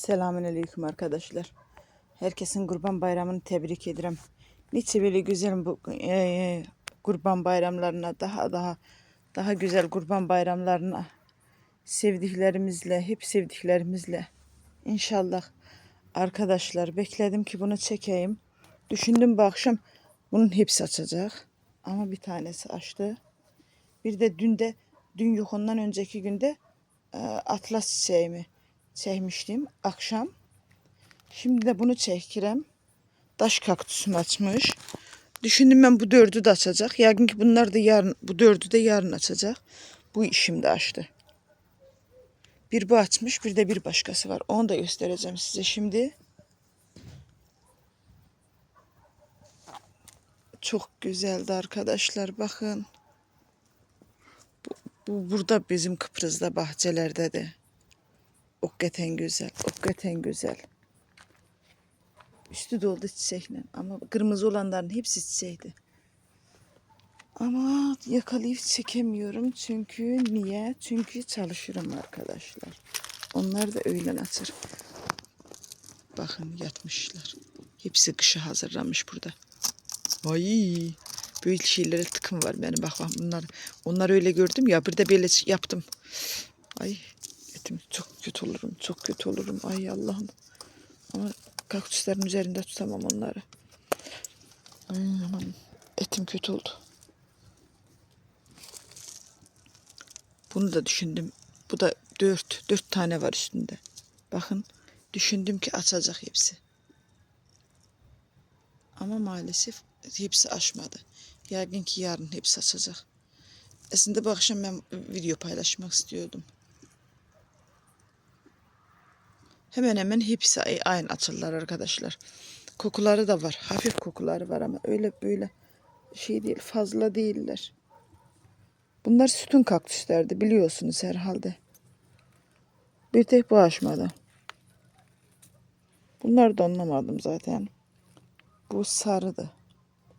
Selamünaleyküm arkadaşlar. Herkesin Kurban Bayramını tebrik ederim. Nice böyle güzel bu eee, Kurban Bayramlarına daha daha daha güzel Kurban Bayramlarına sevdiklerimizle, hep sevdiklerimizle inşallah arkadaşlar bekledim ki bunu çekeyim. Düşündüm bu akşam bunun hepsi açacak. Ama bir tanesi açtı. Bir de dün de dün yok ondan önceki günde e, atlas çiçeğimi çekmiştim akşam. Şimdi de bunu çekirem. Taş kaktüsüm açmış. Düşündüm ben bu dördü de açacak. Yakın ki bunlar da yarın, bu dördü de yarın açacak. Bu işim de açtı. Bir bu açmış, bir de bir başkası var. Onu da göstereceğim size şimdi. Çok güzeldi arkadaşlar. Bakın. Bu, bu burada bizim Kıbrıs'ta bahçelerde de. Hakikaten güzel. Hakikaten güzel. Üstü doldu çiçekle. Ama kırmızı olanların hepsi çiçekti. Ama yakalayıp çekemiyorum. Çünkü niye? Çünkü çalışırım arkadaşlar. Onlar da öğlen açır. Bakın yatmışlar. Hepsi kışa hazırlanmış burada. Ay böyle şeylere tıkım var benim. Bak bak bunlar. Onlar öyle gördüm ya. Bir de böyle yaptım. Ay etim çok kötü olurum. Çok kötü olurum. Ay Allah'ım. Ama kaktüslerin üzerinde tutamam onları. Ay aman etim kötü oldu. Bunu da düşündüm. Bu da dört, dört tane var üstünde. Bakın düşündüm ki açacak hepsi. Ama maalesef hepsi açmadı. Yarın ki yarın hepsi açacak. Aslında bu akşam ben video paylaşmak istiyordum. Hemen hemen hepsi ay- aynı açırlar arkadaşlar. Kokuları da var. Hafif kokuları var ama öyle böyle şey değil fazla değiller. Bunlar sütun kaktüslerdi biliyorsunuz herhalde. Bir tek bu açmadı. Bunları da anlamadım zaten. Bu sarıdı.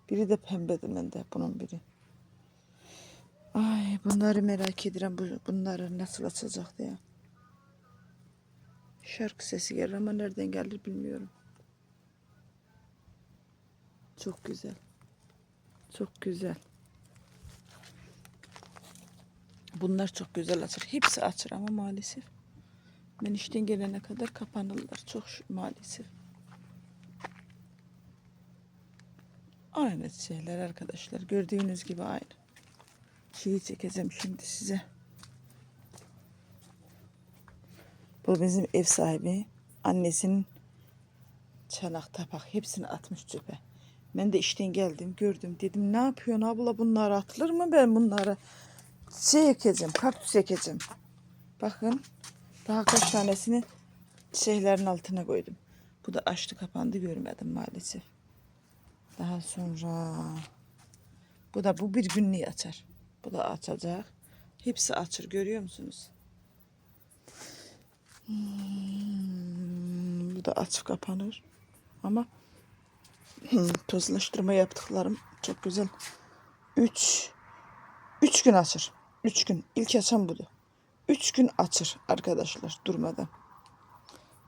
Biri de pembedi bende bunun biri. Ay bunları merak ediyorum. Bu, bunları nasıl açacak diye. Şarkı sesi gelir ama nereden gelir bilmiyorum. Çok güzel. Çok güzel. Bunlar çok güzel açır. Hepsi açır ama maalesef. Ben işten gelene kadar kapanırlar. Çok maalesef. Aynı şeyler arkadaşlar. Gördüğünüz gibi aynı. Şeyi çekeceğim şimdi size. Bu bizim ev sahibi. Annesinin çanak tabak hepsini atmış çöpe. Ben de işten geldim gördüm. Dedim ne yapıyorsun abla bunlar atılır mı ben bunları? Şey ekeceğim kaktüs ekeceğim. Bakın daha kaç tanesini şeylerin altına koydum. Bu da açtı kapandı görmedim maalesef. Daha sonra bu da bu bir günlüğü açar. Bu da açacak. Hepsi açır görüyor musunuz? Hmm, bu da açıp kapanır. Ama hmm, tozlaştırma yaptıklarım çok güzel. Üç, üç gün açır. Üç gün. İlk açan budu. Üç gün açır arkadaşlar durmadan.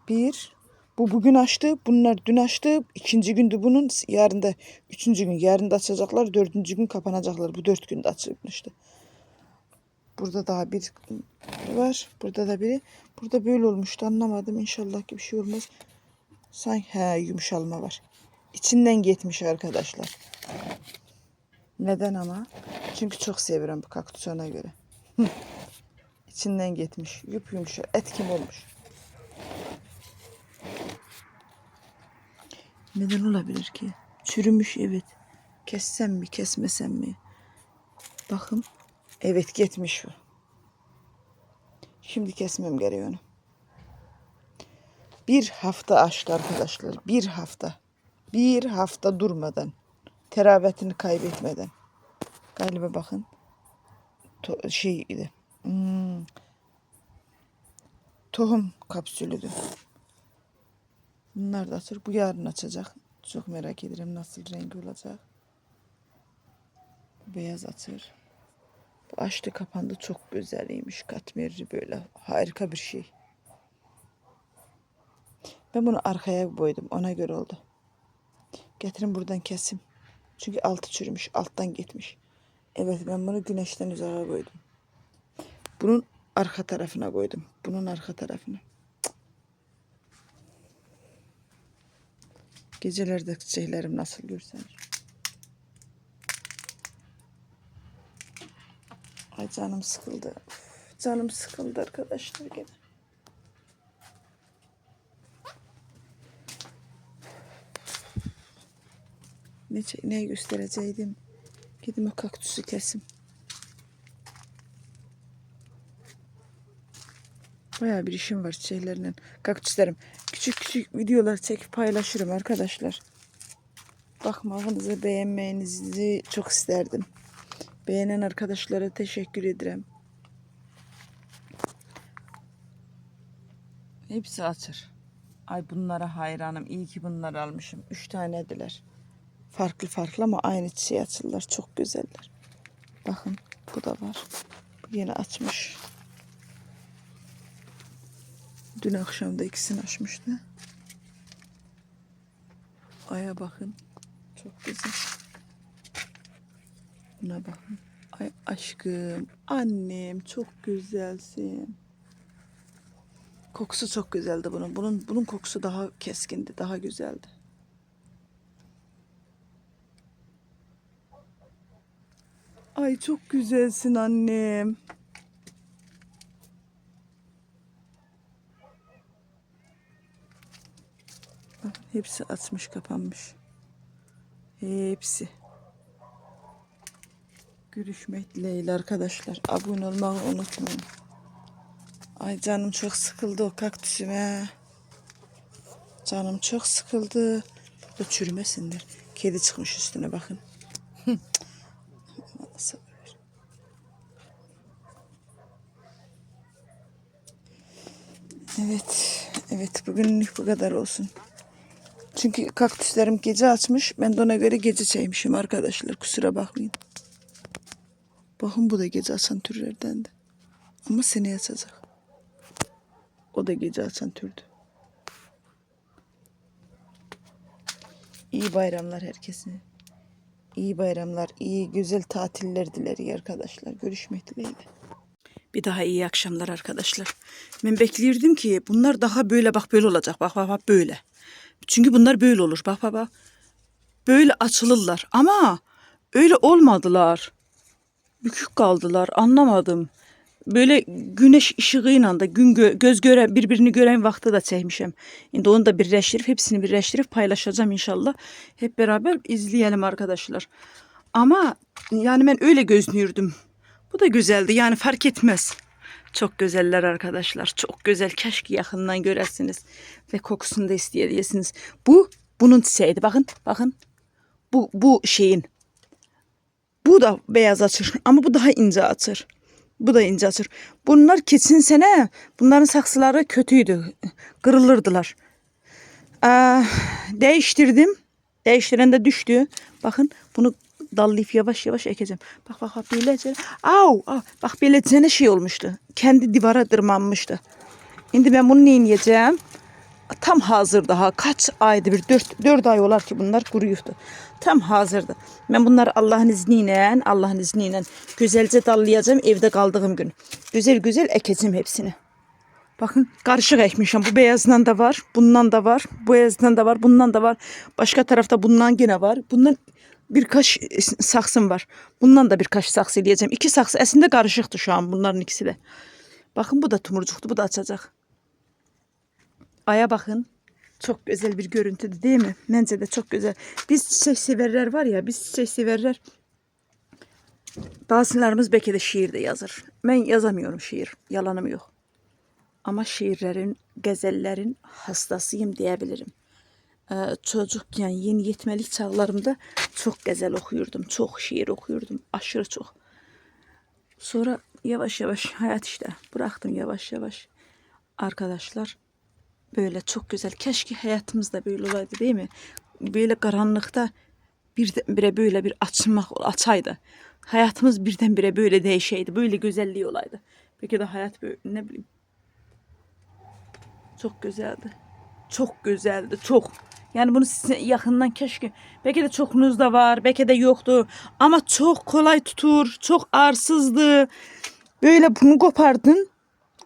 Bir, bu bugün açtı. Bunlar dün açtı. İkinci gündü bunun. Yarın da üçüncü gün. Yarın da açacaklar. Dördüncü gün kapanacaklar. Bu dört günde açılmıştı. Burada daha bir var. Burada da biri. Burada böyle olmuştu. Anlamadım. İnşallah ki bir şey olmaz. Sanki he, yumuşalma var. İçinden gitmiş arkadaşlar. Neden ama? Çünkü çok seviyorum bu kaktüsü göre. İçinden gitmiş. Yup yumuşak. Et kim olmuş. Neden olabilir ki? Çürümüş evet. Kessem mi kesmesem mi? Bakın. Evet gitmiş bu. Şimdi kesmem gerekiyor onu. Bir hafta açtı arkadaşlar. Bir hafta. Bir hafta durmadan. Teravetini kaybetmeden. Galiba bakın. To- şeydi. Hmm. Tohum kapsülüydü. Bunlar da açır. Bu yarın açacak. Çok merak ederim nasıl rengi olacak. Beyaz açır. Bu açtı kapandı çok güzeliymiş. Katmerli böyle harika bir şey. Ben bunu arkaya koydum. Ona göre oldu. Getirin buradan kesim. Çünkü altı çürümüş. Alttan gitmiş. Evet ben bunu güneşten uzağa koydum. Bunun arka tarafına koydum. Bunun arka tarafına. Cık. Gecelerde çiçeklerim nasıl görseniz. Ay canım sıkıldı. Canım sıkıldı arkadaşlar gene. Ne, ne göstereceydim? Gidin o kaktüsü kesim. Bayağı bir işim var çiçeklerle. Kaktüslerim. Küçük küçük videolar çekip paylaşırım arkadaşlar. Bakmanızı, beğenmenizi çok isterdim. Beğenen arkadaşlara teşekkür ederim. Hepsi açır. Ay bunlara hayranım. İyi ki bunları almışım. Üç tanediler. Farklı farklı ama aynı çiçeği açırlar. Çok güzeller. Bakın bu da var. Bu yeni açmış. Dün akşam da ikisini açmıştı. Aya bakın. Çok güzel. Buna bakın. Ay aşkım, annem çok güzelsin. Kokusu çok güzeldi bunun. Bunun bunun kokusu daha keskindi, daha güzeldi. Ay çok güzelsin annem. Hepsi açmış kapanmış. Hepsi. Görüşmek dileğiyle arkadaşlar. Abone olmayı unutmayın. Ay canım çok sıkıldı o kaktüsüme. Canım çok sıkıldı. Bu da çürümesinler. Kedi çıkmış üstüne bakın. Evet. Evet bugünlük bu kadar olsun. Çünkü kaktüslerim gece açmış. Ben de ona göre gece çaymışım arkadaşlar. Kusura bakmayın. Bakın bu da gece açan türlerden de. Ama seneye açacak. O da gece açan türdü. İyi bayramlar herkese. İyi bayramlar, iyi güzel tatiller dileriz arkadaşlar. Görüşmek dileğiyle. Bir daha iyi akşamlar arkadaşlar. Ben bekliyordum ki bunlar daha böyle bak böyle olacak. Bak bak bak böyle. Çünkü bunlar böyle olur. Bak bak bak. Böyle açılırlar ama öyle olmadılar. Bükük kaldılar. Anlamadım. Böyle güneş ışığıyla da gün gö- göz gören birbirini gören vakti da çekmişim. Şimdi onu da birleştirip hepsini birleştirip paylaşacağım inşallah. Hep beraber izleyelim arkadaşlar. Ama yani ben öyle gözlüyordum. Bu da güzeldi yani fark etmez. Çok güzeller arkadaşlar. Çok güzel. Keşke yakından göresiniz. Ve kokusunu da isteyesiniz. Bu bunun çiçeğiydi. Bakın bakın. Bu, bu şeyin. Bu da beyaz açır ama bu daha ince açır. Bu da ince açır. Bunlar keçin sene bunların saksıları kötüydü. Kırılırdılar. Ee, değiştirdim. Değiştiren de düştü. Bakın bunu dallayıp yavaş yavaş ekeceğim. Bak bak bak böylece. Au, au. Bak böylece ne şey olmuştu. Kendi divara tırmanmıştı. Şimdi ben bunu neyin yiyeceğim? Tam hazır daha. Kaç aydı bir? Dört, dört ay olar ki bunlar kuruyuqdu. Tam hazırdı. Ben bunları Allah'ın izniyle, Allah'ın izniyle güzelce dallayacağım evde kaldığım gün. Güzel güzel ekeceğim hepsini. Bakın karışık ekmişim. Bu beyazdan da var. Bundan da var. Bu beyazdan da var. Bundan da var. Başka tarafta bundan yine var. Bundan birkaç saksım var. Bundan da birkaç saksı eləyəcəm. İki saksı əslində qarışıqdır şu an bunların ikisi de. Bakın bu da tumurcuqdur. Bu da açacak. Aya bakın. Çok güzel bir görüntüdü değil mi? Bence de çok güzel. Biz çiçek severler var ya, biz çiçek severler. Bazılarımız belki de şiir de yazır. Ben yazamıyorum şiir. Yalanım yok. Ama şiirlerin, gazellerin hastasıyım diyebilirim. Ee, çocukken yeni yetmelik çağlarımda çok gazel okuyordum. Çok şiir okuyordum. Aşırı çok. Sonra yavaş yavaş hayat işte bıraktım yavaş yavaş. Arkadaşlar böyle çok güzel. Keşke hayatımızda böyle olaydı değil mi? Böyle karanlıkta birdenbire böyle bir açmak açaydı. Hayatımız birdenbire böyle değişeydi. Böyle güzelliği olaydı. Peki de hayat böyle ne bileyim. Çok güzeldi. çok güzeldi. Çok. Yani bunu size yakından keşke. Belki de çokunuz da var. Belki de yoktu. Ama çok kolay tutur. Çok arsızdı. Böyle bunu kopardın.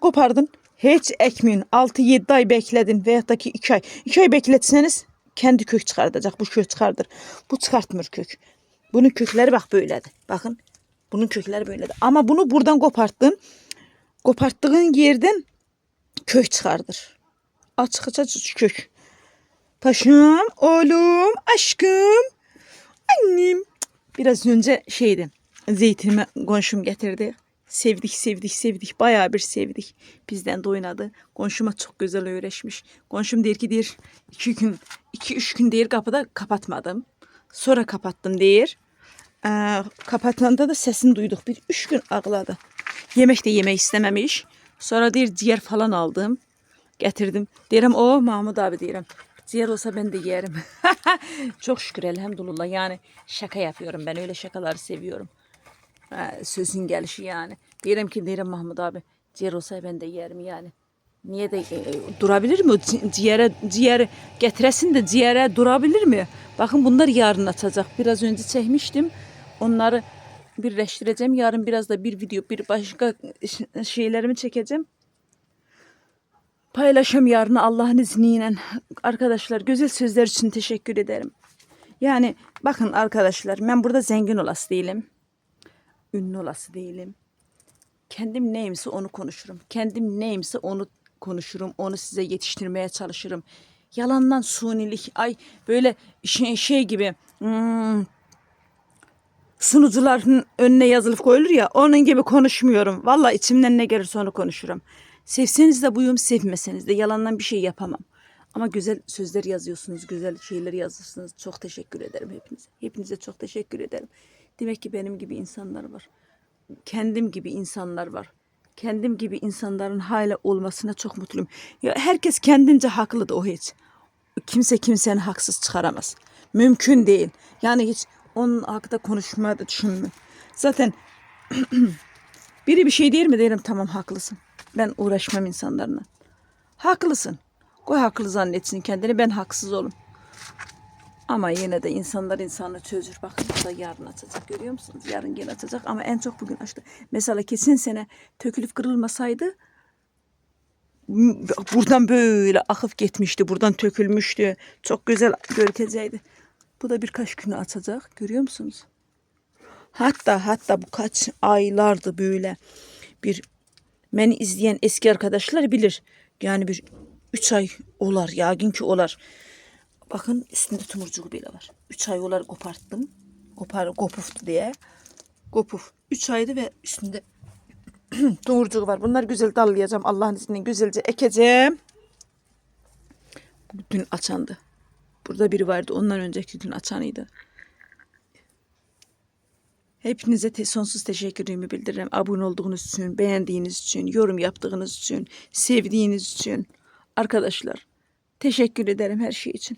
Kopardın. Hiç ekmeyin. 6-7 ay bekledin veyahut da ki 2 ay. 2 ay bekletseniz kendi kök çıkartacak. Bu kök çıkardır. Bu çıkartmır kök. Bunun kökleri bak böyledir. Bakın. Bunun kökleri böyledir. Ama bunu buradan koparttın. Koparttığın yerden kök çıkardır. Açık açık açık kök. Paşam, oğlum, aşkım, annem. Biraz önce şeydi. Zeytinimi komşum getirdi. Sevdik, sevdik, sevdik. Bayağı bir sevdik. Bizden de oynadı. Komşuma çok güzel öğreşmiş. Komşum der ki der, iki gün, iki üç gün değil kapıda kapatmadım. Sonra kapattım der. Ee, kapatanda da sesini duyduk. Bir üç gün ağladı. Yemek de yemek istememiş. Sonra der ciğer falan aldım. Getirdim. Derim o Mahmut abi derim. Ciğer olsa ben de yerim. Çok şükür elhamdülillah. Yani şaka yapıyorum. Ben öyle şakaları seviyorum. Sözün gelişi yani. Derim ki derim Mahmut abi ciğer olsa ben de yerim yani. Niye de e, e, durabilir mi? Ci- Ciğere, ciğer getiresin de ciğere durabilir mi? Bakın bunlar yarın atacak. Biraz önce çekmiştim. Onları birleştireceğim. Yarın biraz da bir video, bir başka ş- şeylerimi çekeceğim. Paylaşım yarın Allah'ın izniyle. Arkadaşlar güzel sözler için teşekkür ederim. Yani bakın arkadaşlar ben burada zengin olası değilim. Ünlü olası değilim. Kendim neyimse onu konuşurum. Kendim neyimse onu konuşurum. Onu size yetiştirmeye çalışırım. Yalandan sunilik. Ay böyle şey, şey gibi. hmm, sunucuların önüne yazılıp koyulur ya onun gibi konuşmuyorum. Valla içimden ne gelirse onu konuşurum. Sevseniz de buyum, sevmeseniz de yalandan bir şey yapamam. Ama güzel sözler yazıyorsunuz, güzel şeyler yazıyorsunuz. Çok teşekkür ederim hepinize. Hepinize çok teşekkür ederim. Demek ki benim gibi insanlar var. Kendim gibi insanlar var. Kendim gibi insanların hala olmasına çok mutluyum. Ya herkes kendince haklı da o hiç. Kimse kimsenin haksız çıkaramaz. Mümkün değil. Yani hiç onun hakkında konuşmaya da düşünmüyorum. Zaten biri bir şey değil mi derim tamam haklısın. Ben uğraşmam insanlarla. Haklısın. Koy haklı zannetsin kendini ben haksız olum. Ama yine de insanlar insanı çözür. Bakın bu da yarın açacak görüyor musunuz? Yarın gene açacak ama en çok bugün açtı. Mesela kesin sene tökülüp kırılmasaydı buradan böyle akıp gitmişti. Buradan tökülmüştü. Çok güzel görkeceydi. Bu da birkaç güne açacak. Görüyor musunuz? Hatta hatta bu kaç aylardı böyle bir beni izleyen eski arkadaşlar bilir. Yani bir üç ay olar yagin ki olar. Bakın üstünde tumurcuğu bile var. Üç ay olar koparttım. Kopar, kopuftu diye. Kopuf. Üç aydı ve üstünde tumurcuğu var. Bunları güzel dallayacağım. Allah'ın izniyle güzelce ekeceğim. Dün açandı. Burada biri vardı. Ondan önceki dün açanıydı. Hepinize te- sonsuz teşekkürümü bildiririm. Abone olduğunuz için, beğendiğiniz için, yorum yaptığınız için, sevdiğiniz için. Arkadaşlar teşekkür ederim her şey için.